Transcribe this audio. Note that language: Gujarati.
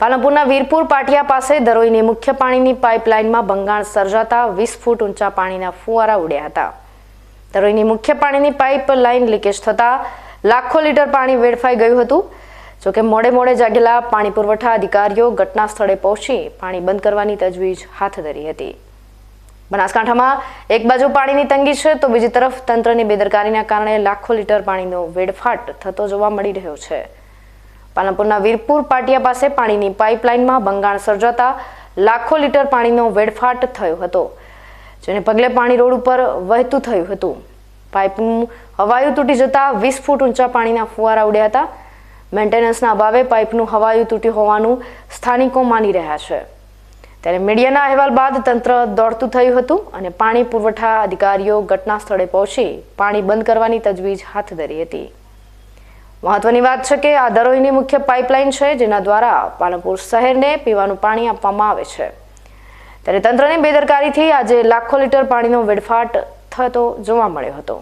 પાલનપુરના વીરપુર પાટિયા પાસે ધરોઈની મુખ્ય પાણીની પાઇપલાઇનમાં બંગાણ સર્જાતા વીસ ફૂટ ઊંચા પાણીના ફુવારા ઉડ્યા હતા. દરોઈની મુખ્ય પાણીની પાઇપલાઇન લીકેજ થતા લાખો લીટર પાણી વેડફાઈ ગયું હતું. જોકે મોડે મોડે જાગેલા પાણી પુરવઠા અધિકારીઓ ઘટના સ્થળે પહોંચી પાણી બંધ કરવાની તજવીજ હાથ ધરી હતી. બનાસકાંઠામાં એક બાજુ પાણીની તંગી છે તો બીજી તરફ તંત્રની બેદરકારીના કારણે લાખો લીટર પાણીનો વેડફાટ થતો જોવા મળી રહ્યો છે. પાલનપુરના વીરપુર પાટિયા પાસે પાણીની પાઇપલાઇનમાં ભંગાણ સર્જાતા લાખો લીટર પાણીનો વેડફાટ થયો હતો, જેને પગલે પાણી રોડ ઉપર વહેતું થયું હતું. પાઇપનું હવાયું તૂટી જતા વીસ ફૂટ ઊંચા પાણીના ફુવારા ઉડ્યા હતા. મેન્ટેનન્સના અભાવે પાઇપનું હવાયું તૂટ્યું હોવાનું સ્થાનિકો માની રહ્યા છે. ત્યારે મીડિયાના અહેવાલ બાદ તંત્ર દોડતું થયું હતું અને પાણી પુરવઠા અધિકારીઓ ઘટના સ્થળે પહોંચી પાણી બંધ કરવાની તજવીજ હાથ ધરી હતી. મહત્વની વાત છે કે આ દરોઈની મુખ્ય પાઇપલાઇન છે, જેના દ્વારા પાલનપુર શહેરને પીવાનું પાણી આપવામાં આવે છે. ત્યારે તંત્રની બેદરકારીથી આજે લાખો લીટર પાણીનો વેડફાટ થતો જોવા મળ્યો હતો.